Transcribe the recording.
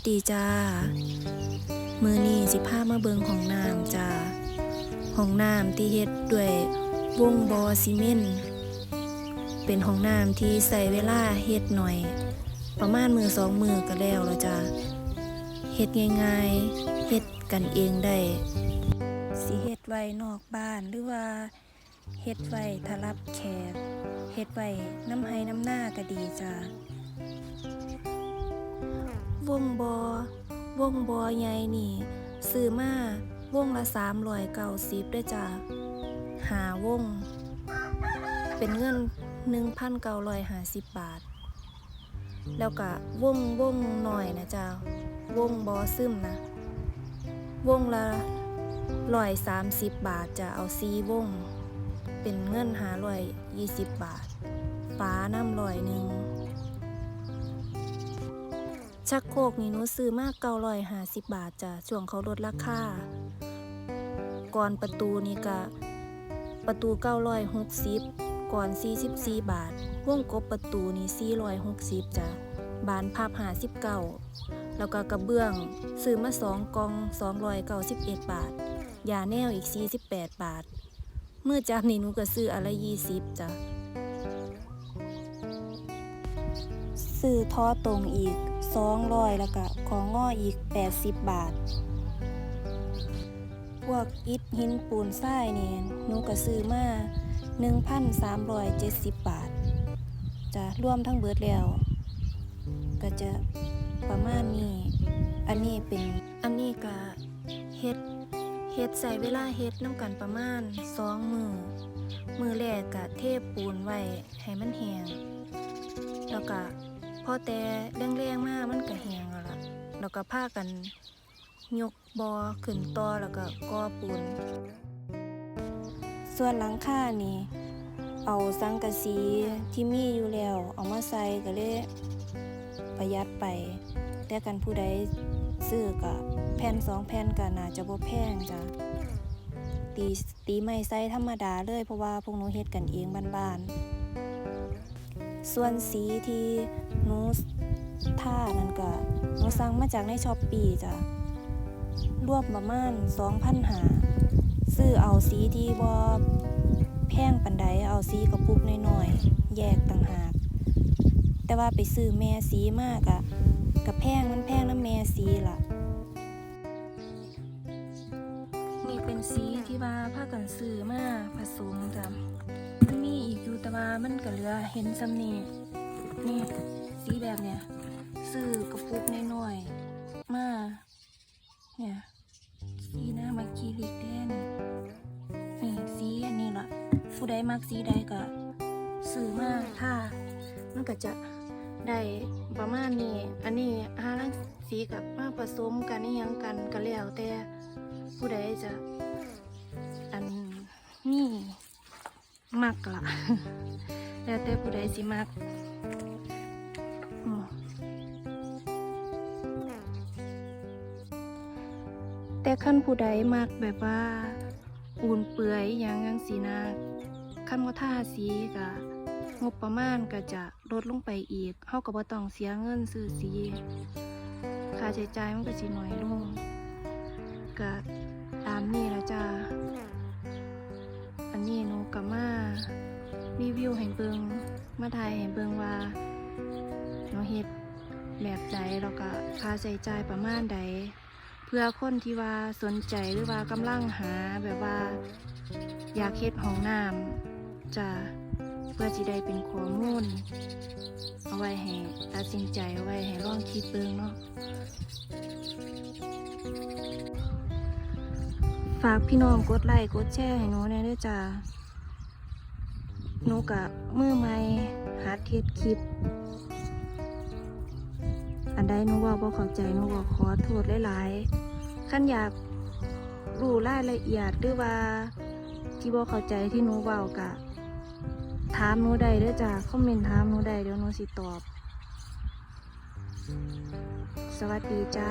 สดีจ้า มือนี้สิพามาเบิงของน้ำจ้าห้องน้ำที่เฮ็ดด้วยวงบอซีเมนต์เป็นห้องน้ำที่ใส่เวลาเฮ็ดหน่อย ประมาณมือสองมือก็แล้วแล้วจ้าเฮ็ดง่ายๆเฮ็ดกันเองได้สิเฮ็ดไว้นอกบ้านหรือว่าเฮ็ดไว้ถ้ารับแขกเฮ็ดไว้น้ำไห้น้ำหน้าก็ดีจ้า วงบอวงบอใหญ่นี่ซื้อมาวงละ390ด้วยจ้าหาวง เป็นเงิน1,950บบาท แล้วก็วงวงหน่อยนะจ้าวงบอซึมนะวงละ130บบาทจะเอาซีวง เป็นเงินหา120บาท ฟ้าน้ำลอยหนึ่ง ชักโครกนี่หนูซื้อมากเก้าร้อยห้าสิบบาทจ้ะช่วงเขาลดราคาก่อนประตูนี่ก็ประตูเก้าร้อยหกสิบก่อนสี่สิบสี่บาทวงกบประตูนี่สี่ร้อยหกสิบจ้ะบานพับห้าสิบเก้าแล้วก็กระเบื้องซื้อมาสองกองสองร้อยเก้าสิบเอ็ดบาทยาแนวอีกสี่สิบแปดบาทเมื่อจับนี่หนูก็ซื้ออะไรยี่สิบจ้ะซื้อท่อตรงอีก 200แล้วก็ของงออีก 80 บาท พวกอิฐหินปูนทรายนี่หนูก็ซื้อมา 1,370 บาท จะรวมทั้งเบิดแล้ว ก็จะประมาณนี้ อันนี้เป็นอันนี้ก็เฮ็ดเฮ็ดใส่เวลาเฮ็ดน้ำกันประมาณ2มือ มือแรกก็เทปูนไว้ให้มันแห้งแล้วก็ พอแต่แรงๆมากมันก็แห้งแล้วล่ะแล้วก็พากันยกบอขึ้นต่อแล้วก็ก่อปูนส่วนหลังคานี่ เอาสังกะสีที่มีอยู่แล้ว เอามาใส่ก็เลยประหยัดไป แต่กันผู้ใดซื้อก็แผ่นสองแผ่นก็น่าจะบ่แพงจ้ะตีตีไม้ใส่ธรรมดาเลยเพราะว่าพวกหนูเฮ็ดกันเองบ้านๆส่วนสีที่ หนูท่านั่นก็หนูสั่งมาจากในช้อปปีจ้ะรวมประมาณ2,000หาซื้อเอาสีที่บ่แพงปันใดเอาสีกระปุกน้อยๆ แยกต่างหาก แต่ว่าไปซื้อแม่สีมากอะกับแพงมันแพงน้ำแม่สีล่ะ นี่เป็นสีที่ว่าพากันซื้อมาผสมจ้ะมันมีอีกอยู่แต่ว่ามันก็เหลือเห็นซ้ำนี่นี่ สีแบบเนี้ยซื้อกระปุกน้อยๆมาเนี่ยสีหน้ามาคีริกแดนนี่สีอันนี้ล่ะผู้ใดมักสีใดก็ซื้อมาถ้ามันก็จะได้ประมาณนี้ อันนี้หาลังสีกับมาผสมกันนี่ยังกันก็แล้วแต่ผู้ใดจะอันนี่มักละแล้วแต่ผู้ใดสิมัก แต่ขั้นผู้ใดมักแบบว่าปูนเปื่อยอย่างยังสีนาขั้นว่าท่าสีกะงบประมาณก็จะลดลงไปอีกเฮาก็บ่ต้องเสียเงินซื้อสีค่าใช้จ่ายมันก็สิน้อยลงก็ตามนี่แล้วจ้าอันนี้หนูกับมารีวิวให้เบิงมาถ่ายให้เบิงว่าหนูเฮ็ดแบบใดแล้วก็ค่าใช้จ่ายประมาณใด พื่อคนที่ว่าสนใจหรือว่ากำลังหาแบบว่า อยากเฮ็ดห้องน้ำจะเพื่อจะได้เป็นข้อมูลเอาไว้ให้ตัดสินใจเอาไว้ให้ลองคิดเบิงเนาะฝากพี่น้องกดไลค์กดแชร์ให้หนูแน่ด้วยจ้าหนูกะมือใหม่หัดเทดคลิป อันใดนูว่าบ่เข้าใจหนูก็ขอโทษหลายๆขั้นอยากรู้รายละเอียดหรือว่าที่บ่เข้าใจที่นูเว้ากะ ถามนูได้เด้อจ้าคอมเมนต์ถามนูได้เดี๋ยวนูสิตอบ สวัสดีจ้า